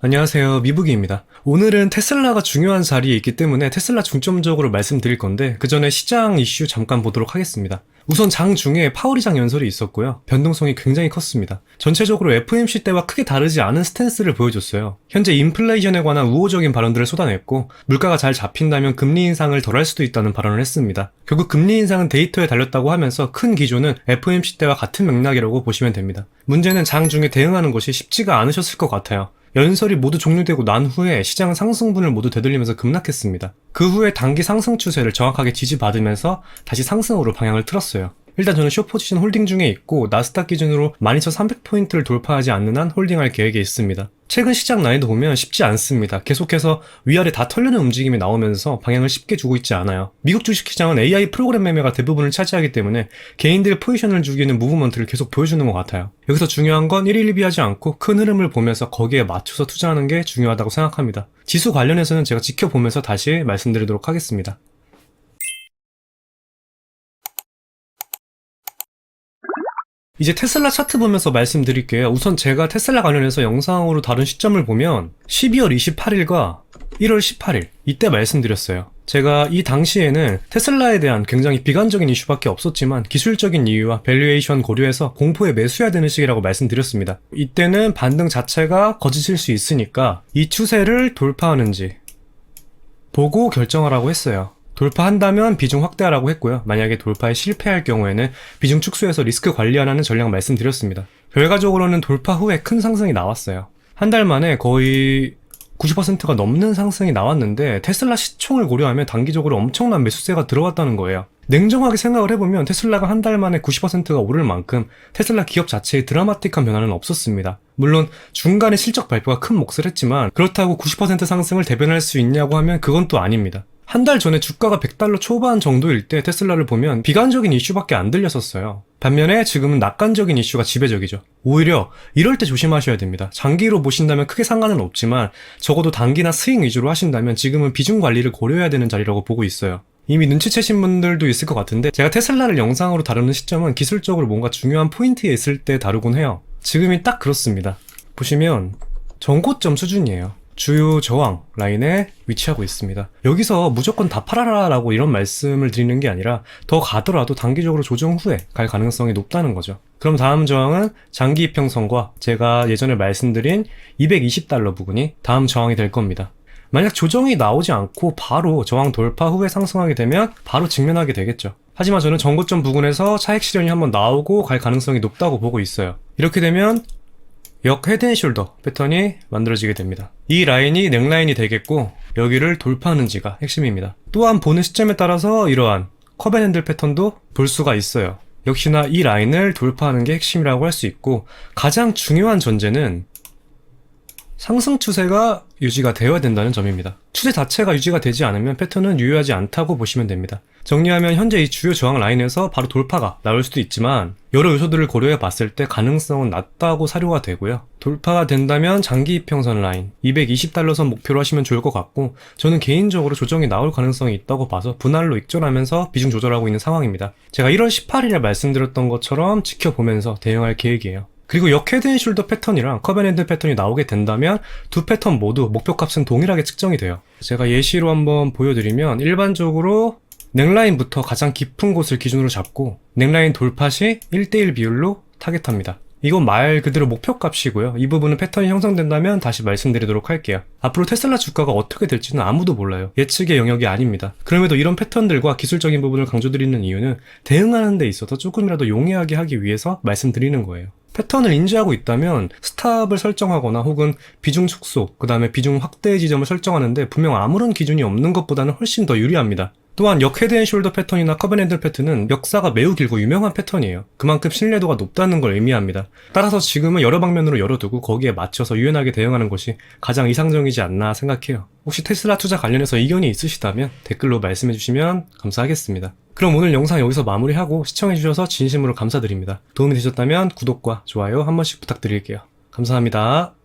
안녕하세요. 미북이입니다. 오늘은 테슬라가 중요한 자리에 있기 때문에 테슬라 중점적으로 말씀드릴 건데 그 전에 시장 이슈 잠깐 보도록 하겠습니다. 우선 장 중에 파월이장 연설이 있었고요. 변동성이 굉장히 컸습니다. 전체적으로 FMC 때와 크게 다르지 않은 스탠스를 보여줬어요. 현재 인플레이션에 관한 우호적인 발언들을 쏟아냈고 물가가 잘 잡힌다면 금리 인상을 덜 할 수도 있다는 발언을 했습니다. 결국 금리 인상은 데이터에 달렸다고 하면서 큰 기조는 FMC 때와 같은 맥락이라고 보시면 됩니다. 문제는 장 중에 대응하는 것이 쉽지가 않으셨을 것 같아요. 연설이 모두 종료되고 난 후에 시장은 상승분을 모두 되돌리면서 급락했습니다. 그 후에 단기 상승 추세를 정확하게 지지받으면서 다시 상승으로 방향을 틀었어요. 일단 저는 쇼포지션 홀딩 중에 있고 나스닥 기준으로 12,300포인트를 돌파하지 않는 한 홀딩할 계획에 있습니다. 최근 시장 난이도 보면 쉽지 않습니다. 계속해서 위아래 다 털려는 움직임이 나오면서 방향을 쉽게 주고 있지 않아요. 미국 주식시장은 AI 프로그램 매매가 대부분을 차지하기 때문에 개인들의 포지션을 죽이는 무브먼트를 계속 보여주는 것 같아요. 여기서 중요한 건 1일 1비하지 않고 큰 흐름을 보면서 거기에 맞춰서 투자하는 게 중요하다고 생각합니다. 지수 관련해서는 제가 지켜보면서 다시 말씀드리도록 하겠습니다. 이제 테슬라 차트 보면서 말씀드릴게요. 우선 제가 테슬라 관련해서 영상으로 다룬 시점을 보면 12월 28일과 1월 18일 이때 말씀드렸어요. 제가 이 당시에는 테슬라에 대한 굉장히 비관적인 이슈밖에 없었지만 기술적인 이유와 밸류에이션 고려해서 공포에 매수해야 되는 시기라고 말씀드렸습니다. 이때는 반등 자체가 거짓일 수 있으니까 이 추세를 돌파하는지 보고 결정하라고 했어요. 돌파한다면 비중 확대하라고 했고요. 만약에 돌파에 실패할 경우에는 비중 축소해서 리스크 관리하라는 전략 말씀드렸습니다. 결과적으로는 돌파 후에 큰 상승이 나왔어요. 한 달 만에 거의 90%가 넘는 상승이 나왔는데 테슬라 시총을 고려하면 단기적으로 엄청난 매수세가 들어왔다는 거예요. 냉정하게 생각을 해보면 테슬라가 한 달 만에 90%가 오를 만큼 테슬라 기업 자체에 드라마틱한 변화는 없었습니다. 물론 중간에 실적 발표가 큰 몫을 했지만 그렇다고 90% 상승을 대변할 수 있냐고 하면 그건 또 아닙니다. 한 달 전에 주가가 100달러 초반 정도일 때 테슬라를 보면 비관적인 이슈밖에 안 들렸었어요. 반면에 지금은 낙관적인 이슈가 지배적이죠. 오히려 이럴 때 조심하셔야 됩니다. 장기로 보신다면 크게 상관은 없지만 적어도 단기나 스윙 위주로 하신다면 지금은 비중 관리를 고려해야 되는 자리라고 보고 있어요. 이미 눈치채신 분들도 있을 것 같은데 제가 테슬라를 영상으로 다루는 시점은 기술적으로 뭔가 중요한 포인트에 있을 때 다루곤 해요. 지금이 딱 그렇습니다. 보시면 전고점 수준이에요. 주요 저항 라인에 위치하고 있습니다. 여기서 무조건 다 팔아라라고 이런 말씀을 드리는 게 아니라 더 가더라도 단기적으로 조정 후에 갈 가능성이 높다는 거죠. 그럼 다음 저항은 장기 이평선과 제가 예전에 말씀드린 220달러 부근이 다음 저항이 될 겁니다. 만약 조정이 나오지 않고 바로 저항 돌파 후에 상승하게 되면 바로 직면하게 되겠죠. 하지만 저는 전고점 부근에서 차익 실현이 한번 나오고 갈 가능성이 높다고 보고 있어요. 이렇게 되면 역 헤드앤숄더 패턴이 만들어지게 됩니다. 이 라인이 넥라인이 되겠고 여기를 돌파하는지가 핵심입니다. 또한 보는 시점에 따라서 이러한 커벤핸들 패턴도 볼 수가 있어요. 역시나 이 라인을 돌파하는 게 핵심이라고 할 수 있고 가장 중요한 전제는 상승 추세가 유지가 되어야 된다는 점입니다. 추세 자체가 유지가 되지 않으면 패턴은 유효하지 않다고 보시면 됩니다. 정리하면 현재 이 주요 저항 라인에서 바로 돌파가 나올 수도 있지만 여러 요소들을 고려해 봤을 때 가능성은 낮다고 사료가 되고요. 돌파가 된다면 장기 이평선 라인 220달러 선 목표로 하시면 좋을 것 같고 저는 개인적으로 조정이 나올 가능성이 있다고 봐서 분할로 익절하면서 비중 조절하고 있는 상황입니다. 제가 1월 18일에 말씀드렸던 것처럼 지켜보면서 대응할 계획이에요. 그리고 역 헤드앤 숄더 패턴이랑 커벤핸드 패턴이 나오게 된다면 두 패턴 모두 목표값은 동일하게 측정이 돼요. 제가 예시로 한번 보여드리면 일반적으로 넥라인부터 가장 깊은 곳을 기준으로 잡고 넥라인 돌파 시 1대1 비율로 타겟합니다. 이건 말 그대로 목표값이고요. 이 부분은 패턴이 형성된다면 다시 말씀드리도록 할게요. 앞으로 테슬라 주가가 어떻게 될지는 아무도 몰라요. 예측의 영역이 아닙니다. 그럼에도 이런 패턴들과 기술적인 부분을 강조드리는 이유는 대응하는 데 있어서 조금이라도 용이하게 하기 위해서 말씀드리는 거예요. 패턴을 인지하고 있다면 스탑을 설정하거나 혹은 비중 축소, 그 다음에 비중 확대 지점을 설정하는데 분명 아무런 기준이 없는 것보다는 훨씬 더 유리합니다. 또한 역 헤드 앤 숄더 패턴이나 커벤핸들 패턴은 역사가 매우 길고 유명한 패턴이에요. 그만큼 신뢰도가 높다는 걸 의미합니다. 따라서 지금은 여러 방면으로 열어두고 거기에 맞춰서 유연하게 대응하는 것이 가장 이상적이지 않나 생각해요. 혹시 테슬라 투자 관련해서 의견이 있으시다면 댓글로 말씀해 주시면 감사하겠습니다. 그럼 오늘 영상 여기서 마무리하고 시청해 주셔서 진심으로 감사드립니다. 도움이 되셨다면 구독과 좋아요 한 번씩 부탁드릴게요. 감사합니다.